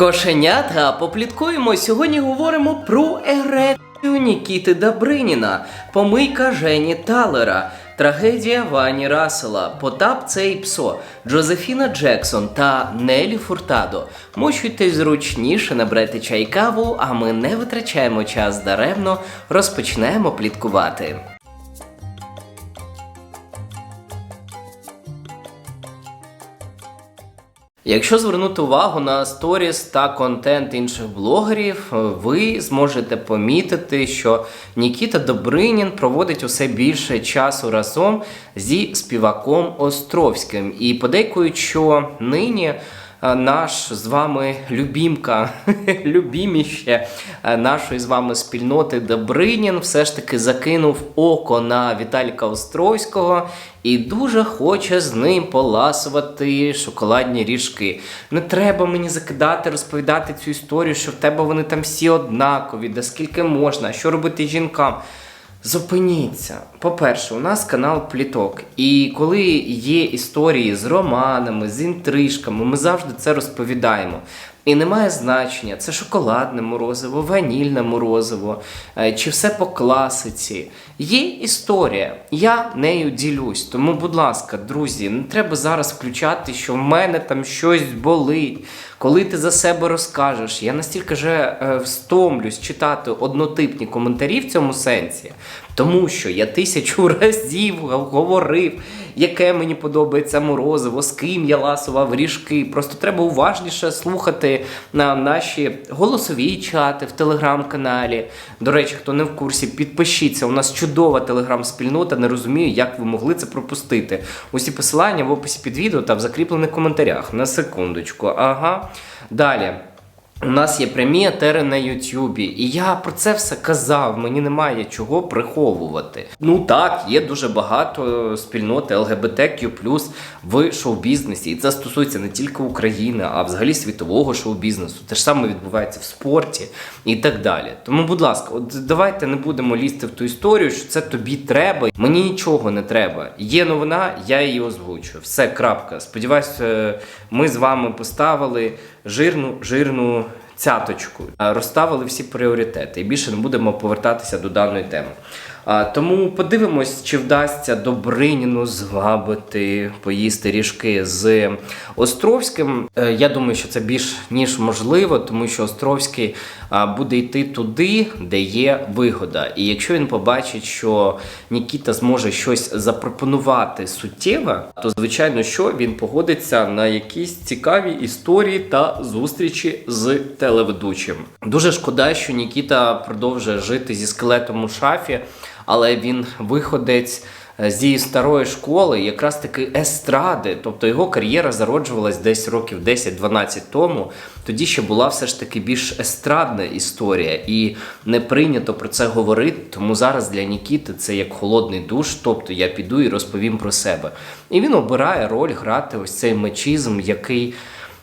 Кошенята, попліткуємо. Сьогодні говоримо про ерекцію Нікіти Добриніна, помийка Жені Талера, трагедія Вані Рассела, Потап Цейпсо, Джозефіна Джексон та Нелі Фуртадо. Мочуйтесь зручніше, набрати чай каву, а ми не витрачаємо час даремно, розпочнемо пліткувати. Якщо звернути увагу на сторіс та контент інших блогерів, ви зможете помітити, що Нікіта Добринін проводить усе більше часу разом зі співаком Островським. І подейкують, що нині е, наш з вами любімка, любіміще нашої з вами спільноти Добринін все ж таки закинув око на Віталіка Островського і дуже хоче з ним поласувати шоколадні ріжки. Не треба мені закидати, розповідати цю історію, що в тебе вони там всі однакові, да скільки можна, що робити жінкам. Зупиніться. По-перше, у нас канал Пліток. І коли є історії з романами, з інтрижками, ми завжди це розповідаємо. І немає значення, це шоколадне морозиво, ванільне морозиво, е, чи все по класиці. Є історія, я нею ділюсь. Тому, будь ласка, друзі, не треба зараз включати, що в мене там щось болить. Коли ти за себе розкажеш, я настільки же е, стомлюсь читати однотипні коментарі в цьому сенсі, тому що я тисячу разів говорив, яке мені подобається морозиво, з ким я ласував ріжки. Просто треба уважніше слухати на наші голосові чати в телеграм-каналі. До речі, хто не в курсі, підпишіться. У нас чудова телеграм-спільнота. Не розумію, як ви могли це пропустити. Усі посилання в описі під відео та в закріплених коментарях. На секундочку. Ага. Далі. У нас є прямі етери на Ютубі, і я про це все казав. Мені немає чого приховувати. Ну так, є дуже багато спільноти ЛГБТQ в шоу-бізнесі, і це стосується не тільки України, а взагалі світового шоу-бізнесу. Те ж саме відбувається в спорті і так далі. Тому, будь ласка, от давайте не будемо лізти в ту історію, що це тобі треба. Мені нічого не треба. Є новина, я її озвучую. Все, крапка. Сподіваюся, ми з вами поставили жирну, жирну цяточку, розставили всі пріоритети і більше не будемо повертатися до даної теми. Тому подивимось, чи вдасться Добриніну звабити, поїсти ріжки з Островським. Е, Я думаю, що це більш ніж можливо, тому що Островський буде йти туди, де є вигода. І якщо він побачить, що Нікіта зможе щось запропонувати суттєве, то звичайно, що він погодиться на якісь цікаві історії та зустрічі з телеведучим. Дуже шкода, що Нікіта продовжує жити зі скелетом у шафі, але він виходець е, зі старої школи, якраз таки естради, тобто його кар'єра зароджувалась десь років 10-12 тому. Тоді ще була все ж таки більш естрадна історія, і не прийнято про це говорити. Тому зараз для Нікіти це як холодний душ, тобто я піду і розповім про себе. І він обирає роль грати ось цей мечізм, який.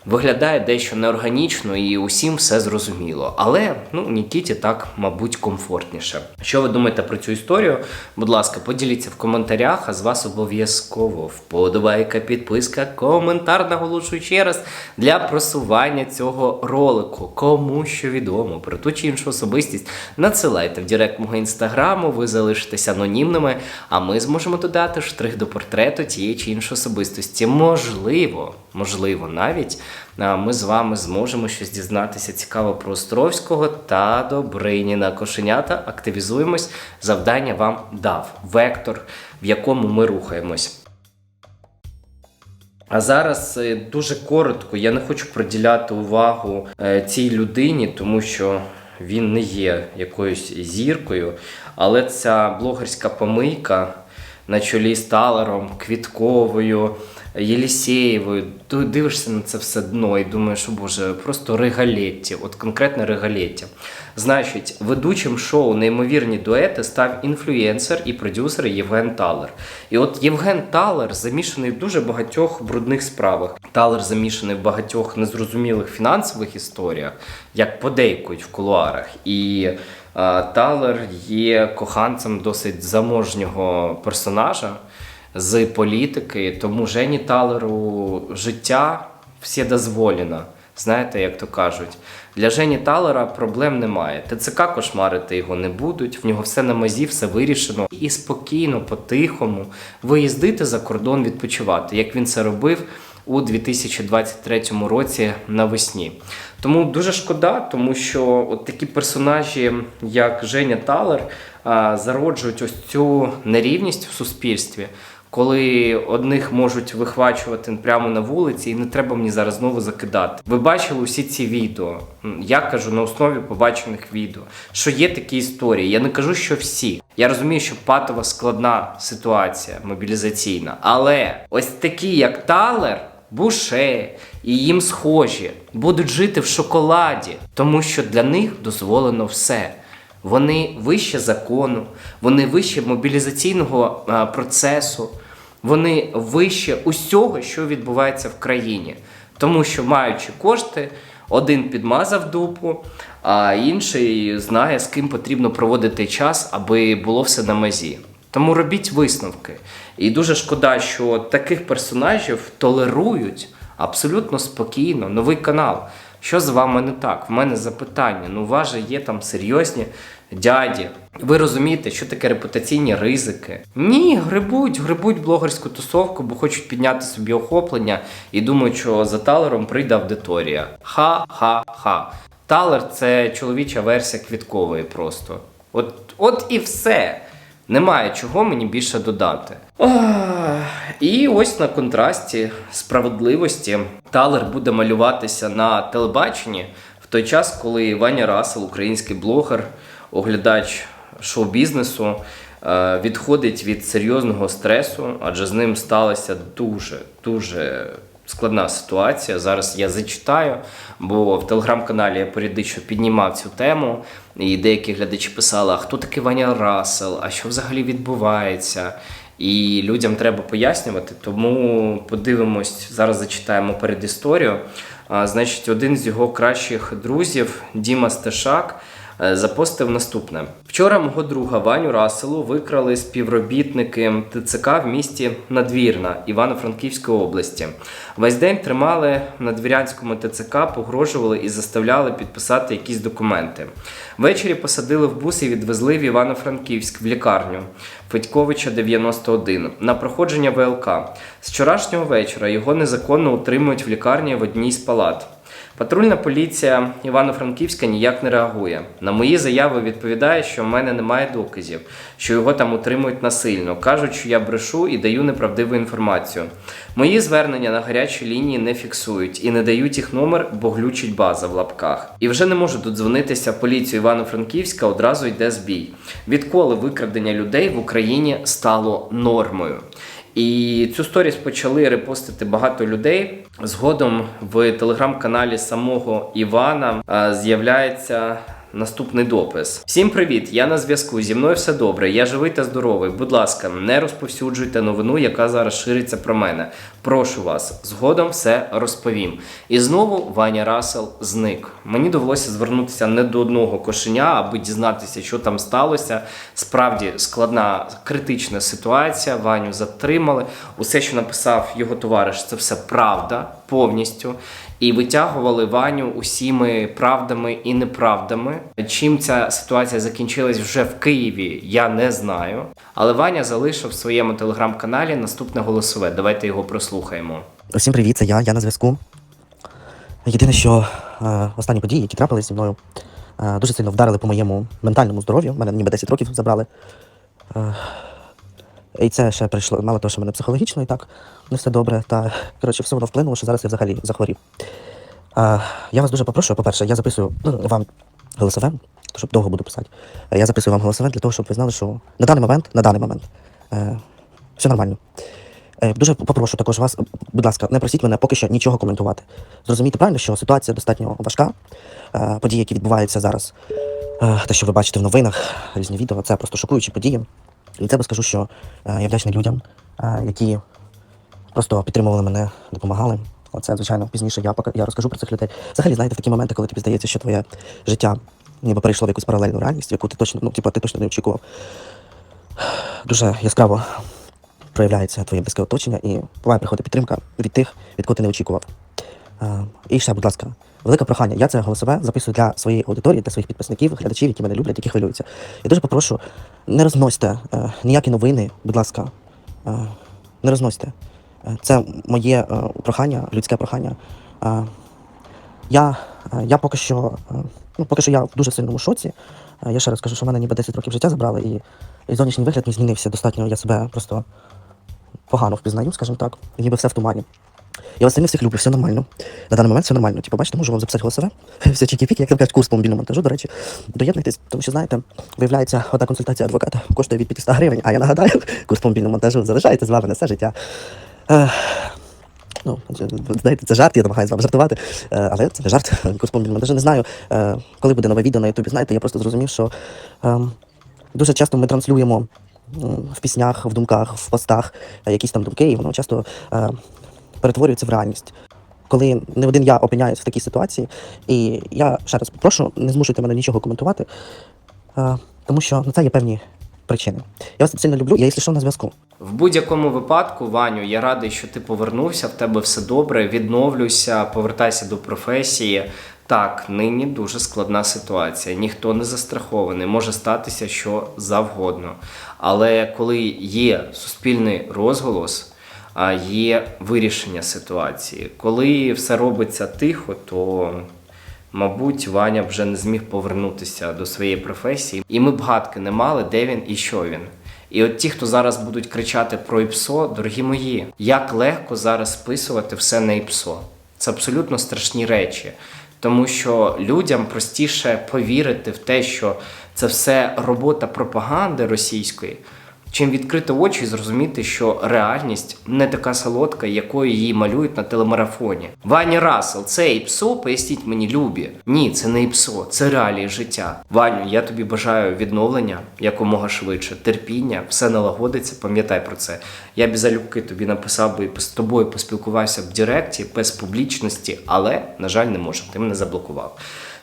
Виглядає дещо неорганічно і усім все зрозуміло. Але ну Нікіті так, мабуть, комфортніше. Що ви думаєте про цю історію? Будь ласка, поділіться в коментарях, а з вас обов'язково вподобайка, підписка, коментар, наголошую ще раз для просування цього ролику. Кому що відомо про ту чи іншу особистість, надсилайте в директ мого інстаграму, ви залишитесь анонімними, а ми зможемо додати штрих до портрету тієї чи іншої особистості. Можливо, можливо, навіть ми з вами зможемо щось дізнатися цікаво про Островського та Добриніна. Кошенята активізуємось. Завдання вам дав вектор, в якому ми рухаємось. А зараз е, дуже коротко, я не хочу приділяти увагу е, цій людині, тому що він не є якоюсь зіркою, але ця блогерська помийка на чолі з Талером, Квітковою, Єлісєєвою. Ти дивишся на це все дно і думаєш, що боже, просто регалетті, от конкретне регалеття. Значить, ведучим шоу Неймовірні дуети став інфлюєнсер і продюсер Євген Талер. І от Євген Талер замішаний в дуже багатьох брудних справах. Талер замішаний в багатьох незрозумілих фінансових історіях, як подейкують в кулуарах. І а, Талер є коханцем досить заможнього персонажа з політики, тому Жені Талеру життя все дозволено. Знаєте, як то кажуть, для Жені Талера проблем немає. ТЦК кошмарити його не будуть, в нього все на мазі, все вирішено. І спокійно, по-тихому виїздити за кордон відпочивати, як він це робив у 2023 році навесні. Тому дуже шкода, тому що от такі персонажі, як Женя Талер, зароджують ось цю нерівність в суспільстві. Коли одних можуть вихвачувати прямо на вулиці, і не треба мені зараз знову закидати. Ви бачили усі ці відео. Я кажу на основі побачених відео, що є такі історії. Я не кажу, що всі. Я розумію, що патова складна ситуація мобілізаційна, але ось такі, як Талер, Буше і їм схожі, будуть жити в шоколаді, тому що для них дозволено все. Вони вище закону, вони вище мобілізаційного а, процесу, вони вище усього, що відбувається в країні. Тому що, маючи кошти, один підмазав дупу, а інший знає, з ким потрібно проводити час, аби було все на мезі. Тому робіть висновки. І дуже шкода, що таких персонажів толерують абсолютно спокійно. Новий канал. Що з вами не так? В мене запитання. Ну, у вас же є там серйозні дяді. Ви розумієте, що таке репутаційні ризики? Ні, грибуть, грибуть блогерську тусовку, бо хочуть підняти собі охоплення і думають, що за талером прийде аудиторія. Ха-ха-ха. Талер це чоловіча версія квіткової просто. От, от і все. Немає чого мені більше додати. І ось на контрасті справедливості Талер буде малюватися на телебаченні в той час, коли Ваня Расел, український блогер, оглядач шоу-бізнесу, е, відходить від серйозного стресу, адже з ним сталася дуже дуже складна ситуація. Зараз я зачитаю, бо в телеграм-каналі я періодично піднімав цю тему, і деякі глядачі писали: а хто такий Ваня Рассел, а що взагалі відбувається? І людям треба пояснювати, тому подивимось, зараз зачитаємо передісторію. Значить, один з його кращих друзів, Діма Стешак, запостив наступне: вчора мого друга Ваню Раселу викрали співробітники ТЦК в місті Надвірна Івано-Франківської області. Весь день тримали в надвірянському ТЦК, погрожували і заставляли підписати якісь документи. Ввечері посадили в бус і відвезли в Івано-Франківськ в лікарню Федьковича 91 на проходження ВЛК. З вчорашнього вечора його незаконно утримують в лікарні в одній з палат. Патрульна поліція Івано-Франківська ніяк не реагує. На мої заяви відповідає, що в мене немає доказів, що його там утримують насильно. Кажуть, що я брешу і даю неправдиву інформацію. Мої звернення на гарячі лінії не фіксують і не дають їх номер, бо глючить база в лапках. І вже не можу додзвонитися в поліцію Івано-Франківська, одразу йде збій. Відколи викрадення людей в Україні стало нормою. І цю сторіс почали репостити багато людей. Згодом в телеграм-каналі самого Івана з'являється наступний допис: Всім привіт! Я на зв'язку. Зі мною все добре. Я живий та здоровий. Будь ласка, не розповсюджуйте новину, яка зараз шириться про мене. Прошу вас, згодом все розповім. І знову Ваня Расел зник. Мені довелося звернутися не до одного кошеня, аби дізнатися, що там сталося. Справді складна критична ситуація. Ваню затримали. Усе, що написав його товариш, це все правда повністю. І витягували Ваню усіми правдами і неправдами. Чим ця ситуація закінчилась вже в Києві, я не знаю. Але Ваня залишив в своєму телеграм-каналі наступне голосове. Давайте його прослухаємо. Усім привіт, це я, я на зв'язку. Єдине, що е, останні події, які трапились зі мною, е, дуже сильно вдарили по моєму ментальному здоров'ю. Мене ніби 10 років забрали. Е, і це ще прийшло, мало того, що мене психологічно і так не все добре. Та коротше, все воно вплинуло, що зараз я взагалі захворів. Е, я вас дуже попрошу, по-перше, я записую ну, вам голосове, щоб довго буду писати. Я записую вам голосове для того, щоб ви знали, що на даний момент, на даний момент, е, все нормально. Е, Дуже попрошу також вас, будь ласка, не просіть мене поки що нічого коментувати. Зрозумійте правильно, що ситуація достатньо важка. Е, Події, які відбуваються зараз, е, те, що ви бачите в новинах, різні відео, це просто шокуючі події. Це би скажу, що е, я вдячний людям, е, які просто підтримували мене, допомагали. Оце, звичайно, пізніше я я розкажу про цих людей. Взагалі, знаєте, такі моменти, коли тобі здається, що твоє життя ніби перейшло в якусь паралельну реальність, яку ти точно, ну, типу, ти точно не очікував. Дуже яскраво проявляється твоє близьке оточення і буває приходить підтримка від тих, від кого ти не очікував. Е, І ще, будь ласка, велике прохання. Я це голосове записую для своєї аудиторії, для своїх підписників, глядачів, які мене люблять, які хвилюються. Я дуже попрошу, не розносьте е, ніякі новини, будь ласка. Е, не розносьте. Е, Це моє е, прохання, людське прохання. Е, я, е, я поки що, е, ну, поки що я в дуже сильному шоці. Е, Я ще раз кажу, що в мене ніби 10 років життя забрали, і, і зовнішній вигляд мій змінився достатньо. Я себе просто погано впізнаю, скажімо так, ніби все в тумані. Я вас сильно всіх люблю, все нормально. На даний момент все нормально. Типу, бачите, можу вам записати голосове. Все чікі-піки, як там кажуть, курс по мобільному монтажу. До речі, доєднуйтесь, тому що знаєте, виявляється, одна консультація адвоката коштує від 500 гривень, а я нагадаю, курс по мобільному монтажу залишається з вами на все життя. Ну, знаєте, це жарт, я намагаюся з вами жартувати, е, але це не жарт, курс по монтажу. Не знаю, е, коли буде нове відео на Ютубі. Знаєте, я просто зрозумів, що ем, дуже часто ми транслюємо в піснях, в думках, в постах е, якісь там думки, і воно часто перетворюється в реальність. Коли не один я опиняюсь в такій ситуації, і я ще раз попрошу, не змушуйте мене нічого коментувати, е, тому що на це є певні причини. Я вас сильно люблю, я якщо що на зв'язку. В будь-якому випадку, Ваню, я радий, що ти повернувся, в тебе все добре, відновлюйся, повертайся до професії. Так, нині дуже складна ситуація. Ніхто не застрахований, може статися що завгодно. Але коли є суспільний розголос, є вирішення ситуації. Коли все робиться тихо, то Мабуть, Ваня вже не зміг повернутися до своєї професії, і ми б гадки не мали, де він і що він. І от ті, хто зараз будуть кричати про ІПСО, дорогі мої, як легко зараз списувати все на ІПСО. Це абсолютно страшні речі, тому що людям простіше повірити в те, що це все робота пропаганди російської, чим відкрити очі і зрозуміти, що реальність не така солодка, якою її малюють на телемарафоні. Ваня Рассел, це ІПСО, поясніть мені, любі. Ні, це не ІПСО, це реалії життя. Ваню, я тобі бажаю відновлення якомога швидше, терпіння, все налагодиться. Пам'ятай про це. Я б залюбки тобі написав би і з тобою поспілкувався в Директі без публічності, але на жаль, не можу. Ти мене заблокував.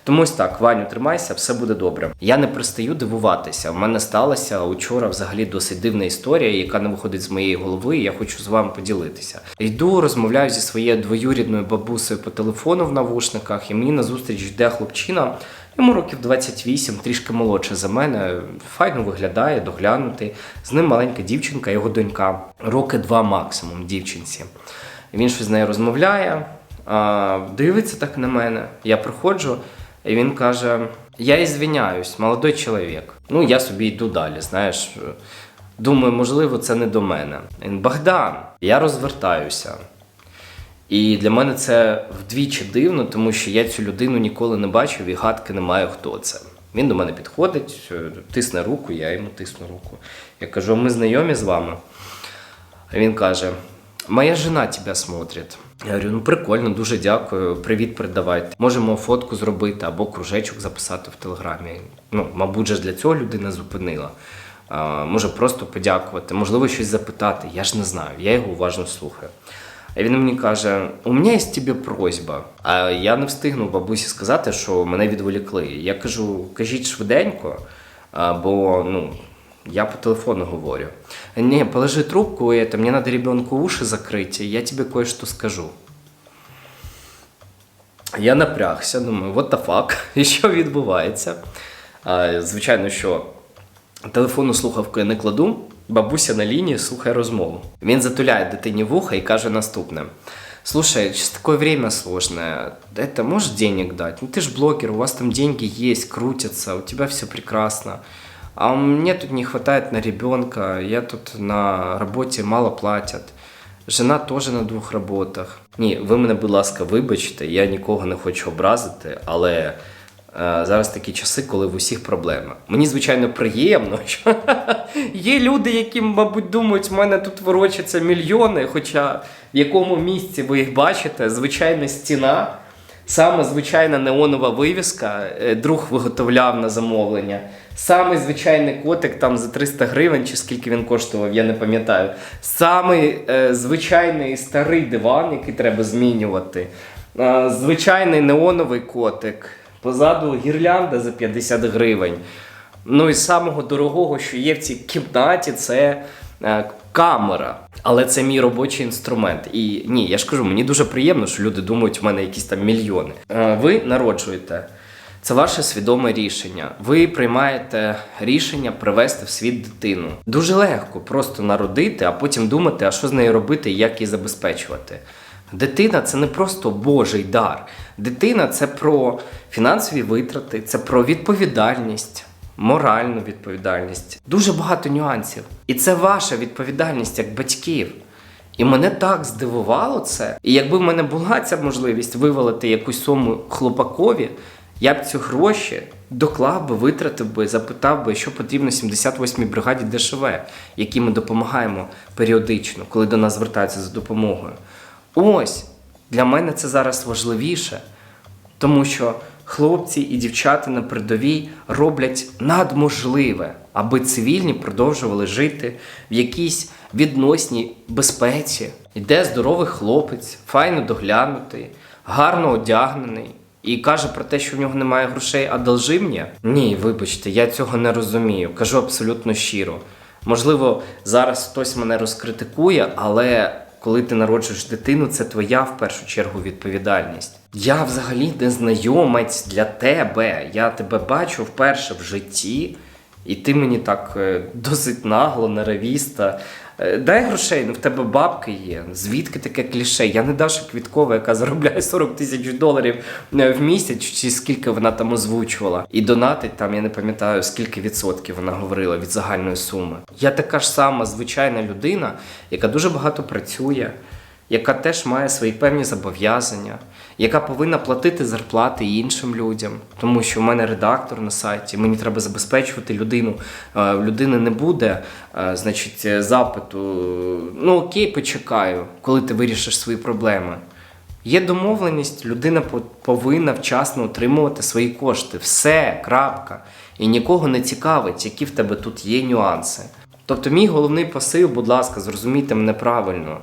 Тому ось так, Ваню, тримайся, все буде добре. Я не перестаю дивуватися. У мене сталася учора взагалі досить дивна історія, яка не виходить з моєї голови. і Я хочу з вами поділитися. Йду, розмовляю зі своєю двоюрідною бабусею по телефону в навушниках, і мені назустріч йде хлопчина. Йому років 28, трішки молодше за мене. Файно виглядає, доглянутий. З ним маленька дівчинка, його донька, роки два максимум дівчинці. Він щось з нею розмовляє, дивиться так на мене. Я приходжу, і він каже: Я ізвиняюсь, молодой чоловік. Ну, я собі йду далі, знаєш. Думаю, можливо, це не до мене. Він Богдан, я розвертаюся. І для мене це вдвічі дивно, тому що я цю людину ніколи не бачив і гадки не маю, хто це. Він до мене підходить, е, тисне руку, я йому тисну руку. Я кажу: ми знайомі з вами. А він каже: Моя жена тебе смотрить. Я говорю, ну прикольно, дуже дякую. Привіт, передавайте. Можемо фотку зробити або кружечок записати в телеграмі. Ну, мабуть, же для цього людина зупинила. А, може просто подякувати, можливо, щось запитати. Я ж не знаю. Я його уважно слухаю. А він мені каже: у мене є тобі просьба. А я не встигнув бабусі сказати, що мене відволікли. Я кажу, кажіть швиденько, а, бо ну, я по телефону говорю. Не, положи трубку, это, мне надо ребенку уши закрыть, и я тебе кое-что скажу. Я напрягся, думаю, what the fuck, і що відбувається? А, звичайно, що телефонну слухавку я не кладу, бабуся на лінії слухає розмову. Він затуляє дитині вуха і каже наступне. Слушай, сейчас такое время сложное. Это можешь денег дать? Ну ты ж блогер, у вас там деньги есть, крутятся, у тебя все прекрасно. А мне тут не хватает на ребенка, я тут на роботі мало платять. Жена теж на двох роботах. Ні, ви мене, будь ласка, вибачте, я нікого не хочу образити, але е, зараз такі часи, коли в усіх проблеми. Мені, звичайно, приємно, що є люди, які, мабуть, думають, в мене тут ворочаться мільйони, хоча в якому місці ви їх бачите, звичайна стіна. Саме звичайна неонова вивіска, е, друг виготовляв на замовлення. Самий звичайний котик там за 300 гривень, чи скільки він коштував, я не пам'ятаю. Самий е, звичайний старий диван, який треба змінювати. Е, звичайний неоновий котик. Позаду гірлянда за 50 гривень. Ну і самого дорогого, що є в цій кімнаті, це е, камера. Але це мій робочий інструмент. І ні, я ж кажу, мені дуже приємно, що люди думають, в мене якісь там мільйони. Е, Ви народжуєте. Це ваше свідоме рішення. Ви приймаєте рішення привести в світ дитину. Дуже легко просто народити, а потім думати, а що з нею робити і як її забезпечувати. Дитина це не просто Божий дар. Дитина це про фінансові витрати, це про відповідальність, моральну відповідальність. Дуже багато нюансів. І це ваша відповідальність як батьків. І мене так здивувало це. І якби в мене була ця можливість вивалити якусь суму хлопакові, я б ці гроші доклав би, витратив би, запитав би, що потрібно 78-й бригаді ДШВ, якій ми допомагаємо періодично, коли до нас звертаються за допомогою. Ось для мене це зараз важливіше, тому що хлопці і дівчата на передовій роблять надможливе, аби цивільні продовжували жити в якійсь відносній безпеці. Йде здоровий хлопець, файно доглянутий, гарно одягнений. І каже про те, що в нього немає грошей, а должи мені? Ні, вибачте, я цього не розумію. Кажу абсолютно щиро. Можливо, зараз хтось мене розкритикує, але коли ти народжуєш дитину, це твоя в першу чергу відповідальність. Я взагалі не знайомець для тебе. Я тебе бачу вперше в житті, і ти мені так е, досить нагло, наравіста. Е, Дай грошей, ну в тебе бабки є. Звідки таке кліше? Я не Даша Квіткова, яка заробляє 40 тисяч доларів е, в місяць, чи скільки вона там озвучувала. І донатить там, я не пам'ятаю, скільки відсотків вона говорила від загальної суми. Я така ж сама звичайна людина, яка дуже багато працює, яка теж має свої певні зобов'язання, яка повинна платити зарплати іншим людям, тому що в мене редактор на сайті, мені треба забезпечувати людину. Е, людини не буде, е, значить, запиту. Ну окей, почекаю, коли ти вирішиш свої проблеми. Є домовленість, людина по- повинна вчасно отримувати свої кошти. Все, крапка. І нікого не цікавить, які в тебе тут є нюанси. Тобто, мій головний посил, будь ласка, зрозумійте мене правильно.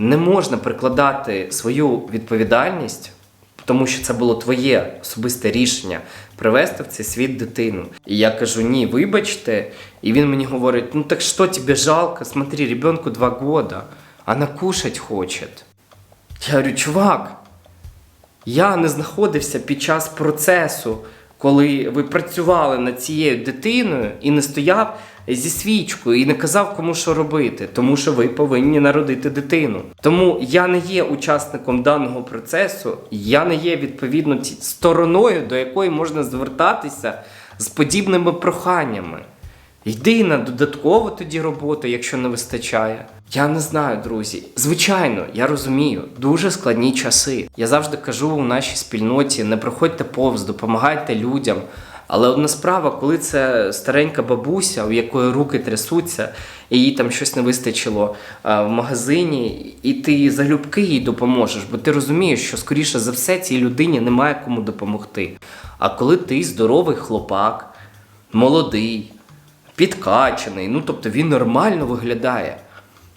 Не можна прикладати свою відповідальність, тому що це було твоє особисте рішення привести в цей світ дитину. І я кажу: ні, вибачте. І він мені говорить: ну так що тебе жалко? Смотри, ребенку два года, она кушать хочет. Я говорю, чувак, я не знаходився під час процесу, коли ви працювали над цією дитиною і не стояв зі свічкою і не казав, кому що робити, тому що ви повинні народити дитину. Тому я не є учасником даного процесу, я не є відповідно стороною, до якої можна звертатися з подібними проханнями. Йди на додаткову тоді роботу, якщо не вистачає. Я не знаю, друзі. Звичайно, я розумію, дуже складні часи. Я завжди кажу у нашій спільноті: не проходьте повз, допомагайте людям. Але одна справа, коли це старенька бабуся, у якої руки трясуться, і їй там щось не вистачило а, в магазині, і ти залюбки їй допоможеш, бо ти розумієш, що скоріше за все цій людині немає кому допомогти. А коли ти здоровий хлопак, молодий, підкачаний, ну тобто він нормально виглядає.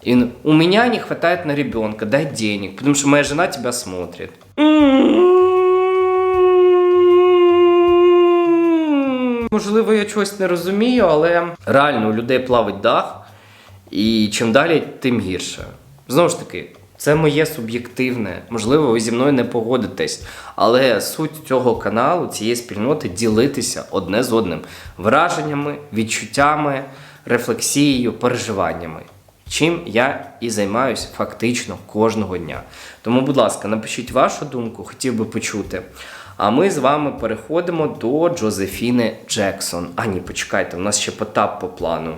И у меня не хватает на ребенка, дай денег, потому что моя жена тебя смотрит. Можливо, я чогось не розумію, але реально у людей плавить дах, і чим далі, тим гірше. Знову ж таки, це моє суб'єктивне. Можливо, ви зі мною не погодитесь, але суть цього каналу, цієї спільноти ділитися одне з одним враженнями, відчуттями, рефлексією, переживаннями. Чим я і займаюся фактично кожного дня. Тому, будь ласка, напишіть вашу думку, хотів би почути. А ми з вами переходимо до Джозефіни Джексон. А ні, почекайте, у нас ще Потап по плану.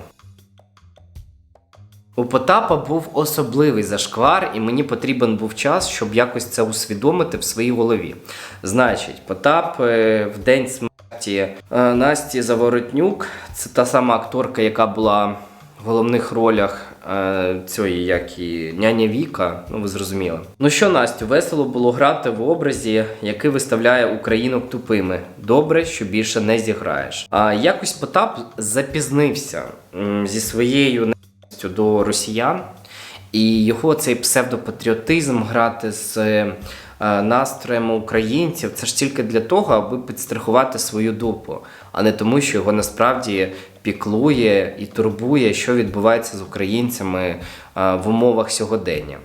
У Потапа був особливий зашквар, і мені потрібен був час, щоб якось це усвідомити в своїй голові. Значить, Потап е, в день смерті е, Насті Заворотнюк, це та сама акторка, яка була в головних ролях цієї, як і няня Віка, ну ви зрозуміли. Ну що, Настю, весело було грати в образі, який виставляє українок тупими. Добре, що більше не зіграєш. А якось Потап запізнився зі своєю ненавистю до росіян. І його цей псевдопатріотизм грати з е, настроями українців, це ж тільки для того, аби підстрахувати свою дупу, а не тому, що його насправді піклує і турбує, що відбувається з українцями е, в умовах сьогодення.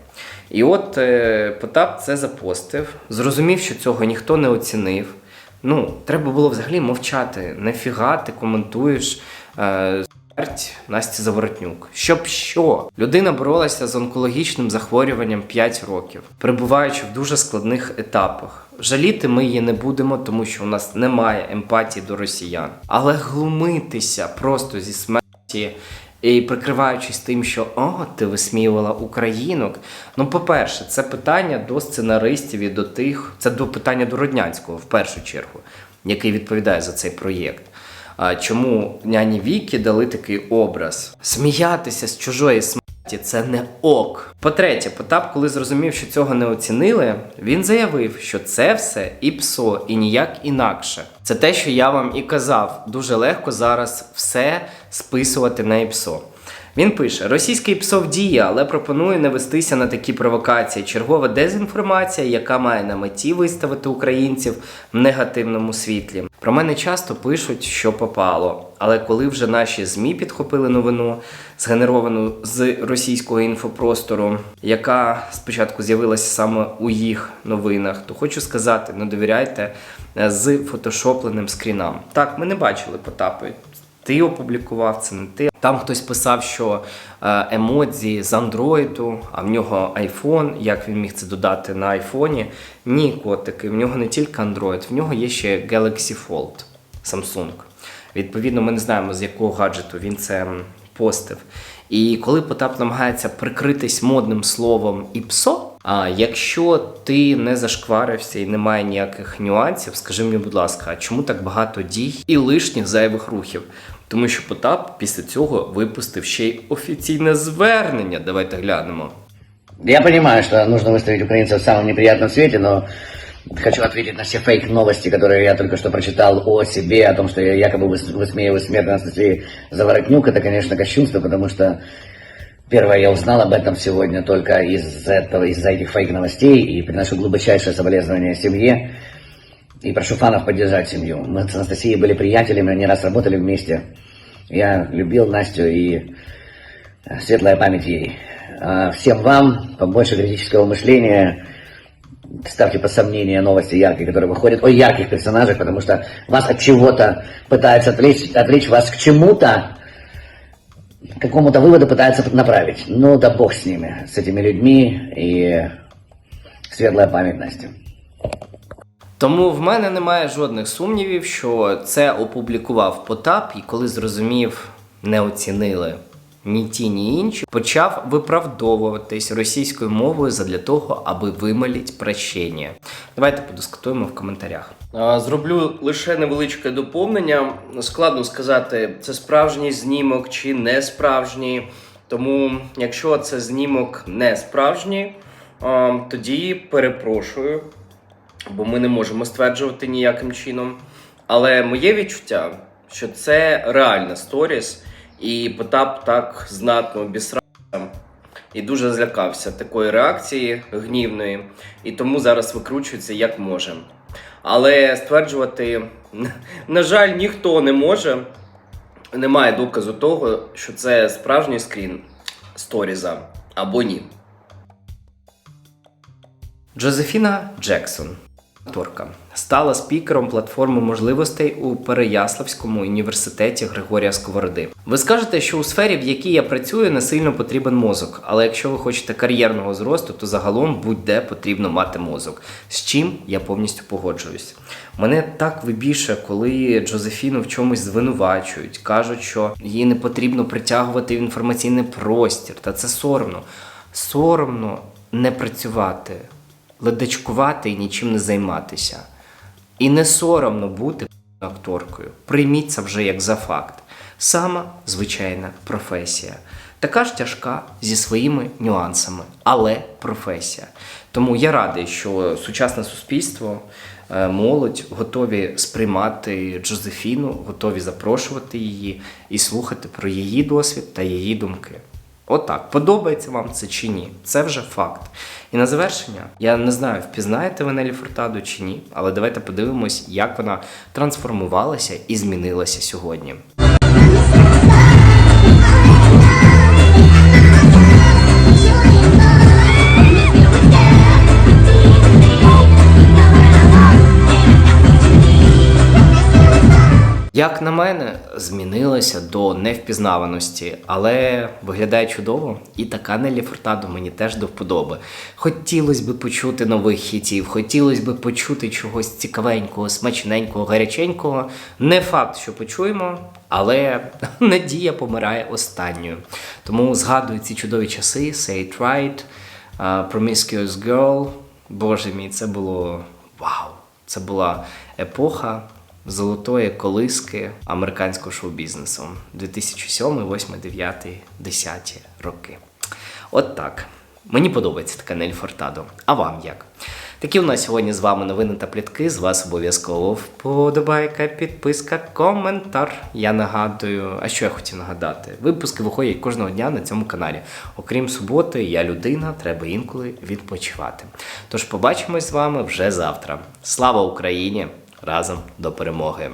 І от е, Потап це запостив, зрозумів, що цього ніхто не оцінив. Ну, треба було взагалі мовчати. Нафіга ти коментуєш е, Насті Заворотнюк. Щоб що? Людина боролася з онкологічним захворюванням 5 років, перебуваючи в дуже складних етапах. Жаліти ми її не будемо, тому що у нас немає емпатії до росіян. Але глумитися просто зі смерті. І прикриваючись тим, що о, ти висміювала українок. Ну, по-перше, це питання до сценаристів і до тих, це до питання до Роднянського в першу чергу, який відповідає за цей проєкт. А чому няні Вікі дали такий образ? Сміятися з чужої смерті це не ок. По-третє, Потап, коли зрозумів, що цього не оцінили, він заявив, що це все і псо, і ніяк інакше. Це те, що я вам і казав. Дуже легко зараз все списувати на ІПСО. Він пише: російський ПСО діє, але пропонує не вестися на такі провокації. Чергова дезінформація, яка має на меті виставити українців в негативному світлі. Про мене часто пишуть, що попало. Але коли вже наші ЗМІ підхопили новину, згенеровану з російського інфопростору, яка спочатку з'явилася саме у їх новинах, то хочу сказати: не довіряйте е, з фотошопленим скрінам. Так, ми не бачили Потапи. Ти опублікував це не ти. Там хтось писав, що е, емодзі з андроїду, а в нього айфон. Як він міг це додати на айфоні? Ні, котики, в нього не тільки Android, в нього є ще Galaxy Fold Samsung. Відповідно, ми не знаємо, з якого гаджету він це постив. І коли Потап намагається прикритись модним словом ІПСО, а якщо ти не зашкварився і немає ніяких нюансів, скажи мені, будь ласка, чому так багато дій і лишніх зайвих рухів? Тому що Потап після цього випустив ще й офіційне звернення. Давайте глянемо. Я понимаю, что нужно выставить украинцев в самом неприятном свете, но хочу ответить на все фейк-новости, которые я только что прочитал о себе, о том, что я якобы выс- высмеиваю смерть Анастасии Заворотнюк. Это, конечно, кощунство, потому что первое, я узнал об этом сегодня только из этого, из-за этих фейк-новостей и приношу глубочайшее соболезнование семье. И прошу фанов поддержать семью. Мы с Анастасией были приятелями, не раз работали вместе. Я любил Настю и э, светлая память ей. А Всем вам побольше критического мышления. Ставьте под сомнение новости яркие, которые выходят о ярких персонажах, потому что вас от чего-то пытаются отвлечь, отвлечь вас к чему-то, к какому-то выводу пытаются направить. Ну да бог с ними, с этими людьми и светлая память Насти. Тому в мене немає жодних сумнівів, що це опублікував Потап, і коли зрозумів, не оцінили ні ті, ні інші, почав виправдовуватись російською мовою задля того, аби вимоліть прощення. Давайте подискутуємо в коментарях. Зроблю лише невеличке доповнення. Складно сказати, це справжній знімок чи не справжній. Тому, якщо це знімок не справжній, тоді перепрошую бо ми не можемо стверджувати ніяким чином. Але моє відчуття, що це реальна сторіс, і Потап так знатно обісрався і дуже злякався такої реакції гнівної, і тому зараз викручується як може. Але стверджувати, на жаль, ніхто не може. Немає доказу того, що це справжній скрін сторіза або ні. Джозефіна Джексон, акторка, стала спікером платформи можливостей у Переяславському університеті Григорія Сковороди. Ви скажете, що у сфері, в якій я працюю, не сильно потрібен мозок, але якщо ви хочете кар'єрного зросту, то загалом будь-де потрібно мати мозок. З чим я повністю погоджуюсь. Мене так вибільше, коли Джозефіну в чомусь звинувачують, кажуть, що її не потрібно притягувати в інформаційний простір, та це соромно. Соромно не працювати ледачкувати і нічим не займатися. І не соромно бути акторкою. Прийміть це вже як за факт. Сама звичайна професія. Така ж тяжка зі своїми нюансами, але професія. Тому я радий, що сучасне суспільство, е, молодь готові сприймати Джозефіну, готові запрошувати її і слухати про її досвід та її думки. Отак, подобається вам це чи ні? Це вже факт. І на завершення, я не знаю, впізнаєте ви Нелі Фуртаду чи ні, але давайте подивимось, як вона трансформувалася і змінилася сьогодні. Як на мене, змінилося до невпізнаваності, але виглядає чудово, і така Нелі Фуртадо мені теж до вподоби. Хотілося б почути нових хітів, хотілося б почути чогось цікавенького, смачненького, гаряченького. Не факт, що почуємо, але надія помирає останньою. Тому згадую ці чудові часи, Say It Right, Promiscuous Girl. Боже мій, це було вау! Це була епоха золотої колиски американського шоу-бізнесу 2007, 2008, 2009, 2010 роки. От так. Мені подобається така Нель Фортадо. А вам як? Такі у нас сьогодні з вами новини та плітки. З вас обов'язково вподобайка, підписка, коментар. Я нагадую, а що я хотів нагадати? Випуски виходять кожного дня на цьому каналі. Окрім суботи, я людина, треба інколи відпочивати. Тож побачимось з вами вже завтра. Слава Україні! Разом до перемоги!